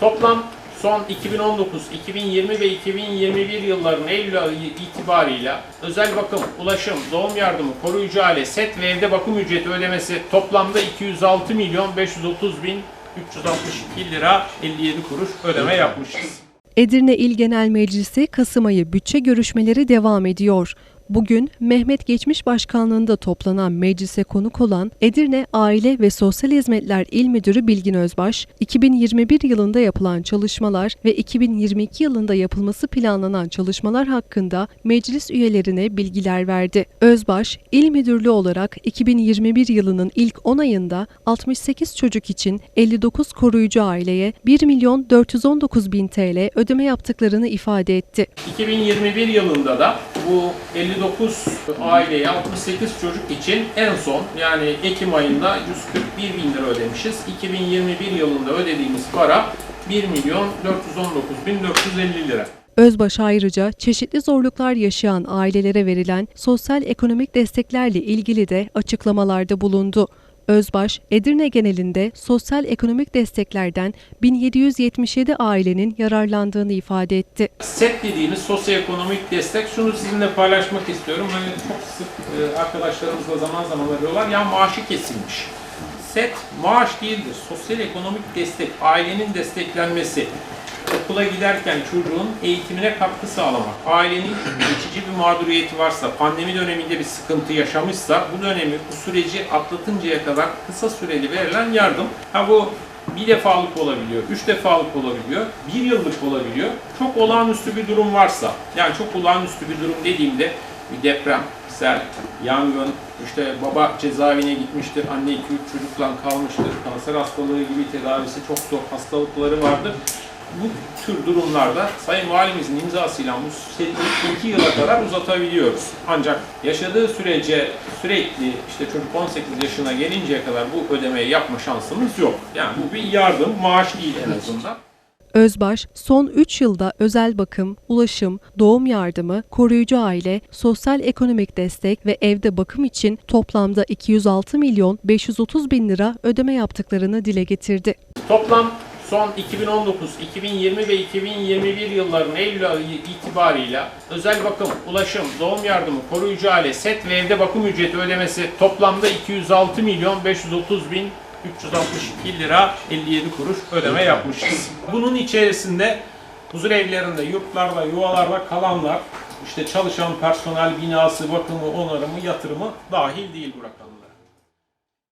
Toplam son 2019, 2020 ve 2021 yıllarının Eylül ayı itibarıyla özel bakım, ulaşım, doğum yardımı, koruyucu aile, set ve evde bakım ücreti ödemesi toplamda 206 milyon 530 bin 362 lira 57 kuruş ödeme yapmışız. Edirne İl Genel Meclisi Kasım ayı bütçe görüşmeleri devam ediyor. Bugün Mehmet Geçmiş Başkanlığında toplanan meclise konuk olan Edirne Aile ve Sosyal Hizmetler İl Müdürü Bilgin Özbaş, 2021 yılında yapılan çalışmalar ve 2022 yılında yapılması planlanan çalışmalar hakkında meclis üyelerine bilgiler verdi. Özbaş, İl Müdürlüğü olarak 2021 yılının ilk 10 ayında 68 çocuk için 59 koruyucu aileye 1 milyon 419 bin TL ödeme yaptıklarını ifade etti. 2021 yılında da bu 59 aileye 68 çocuk için en son yani Ekim ayında 141 bin lira ödemişiz. 2021 yılında ödediğimiz para 1 milyon 419 bin 450 lira. Özbaş ayrıca çeşitli zorluklar yaşayan ailelere verilen sosyal ekonomik desteklerle ilgili de açıklamalarda bulundu. Özbaş, Edirne genelinde sosyal ekonomik desteklerden 1777 ailenin yararlandığını ifade etti. SET dediğimiz sosyoekonomik destek şunu sizinle paylaşmak istiyorum. Hani çok sık e, arkadaşlarımızla zaman zaman arıyorlar. Ya maaşı kesilmiş. SET maaş değildir. Sosyal ekonomik destek, ailenin desteklenmesi. Okula giderken çocuğun eğitimine katkı sağlamak, ailenin geçici bir mağduriyeti varsa, pandemi döneminde bir sıkıntı yaşamışsa bu dönemi, bu süreci atlatıncaya kadar kısa süreli verilen yardım. Ha bu bir defalık olabiliyor, üç defalık olabiliyor, bir yıllık olabiliyor. Çok olağanüstü bir durum varsa, yani çok olağanüstü bir durum dediğimde bir deprem, sel, yangın, işte baba cezaevine gitmiştir, anne 2-3 çocukla kalmıştır, kanser hastalığı gibi tedavisi çok zor hastalıkları vardır. Bu tür durumlarda Sayın Valimizin imzasıyla bu 2 yıla kadar uzatabiliyoruz. Ancak yaşadığı sürece sürekli işte çocuk 18 yaşına gelinceye kadar bu ödemeyi yapma şansımız yok. Yani bu bir yardım, maaş değil en azından. Özbaş, son 3 yılda özel bakım, ulaşım, doğum yardımı, koruyucu aile, sosyal ekonomik destek ve evde bakım için toplamda 206 milyon 530 bin lira ödeme yaptıklarını dile getirdi. Toplam son 2019, 2020 ve 2021 yıllarının Eylül itibarıyla özel bakım, ulaşım, doğum yardımı, koruyucu aile, set ve evde bakım ücreti ödemesi toplamda 206 milyon 530 bin 362 lira 57 kuruş ödeme yapmışız. Bunun içerisinde huzur evlerinde, yurtlarda, yuvalarda kalanlar, işte çalışan personel binası, bakımı, onarımı, yatırımı dahil değil bu rakamlar.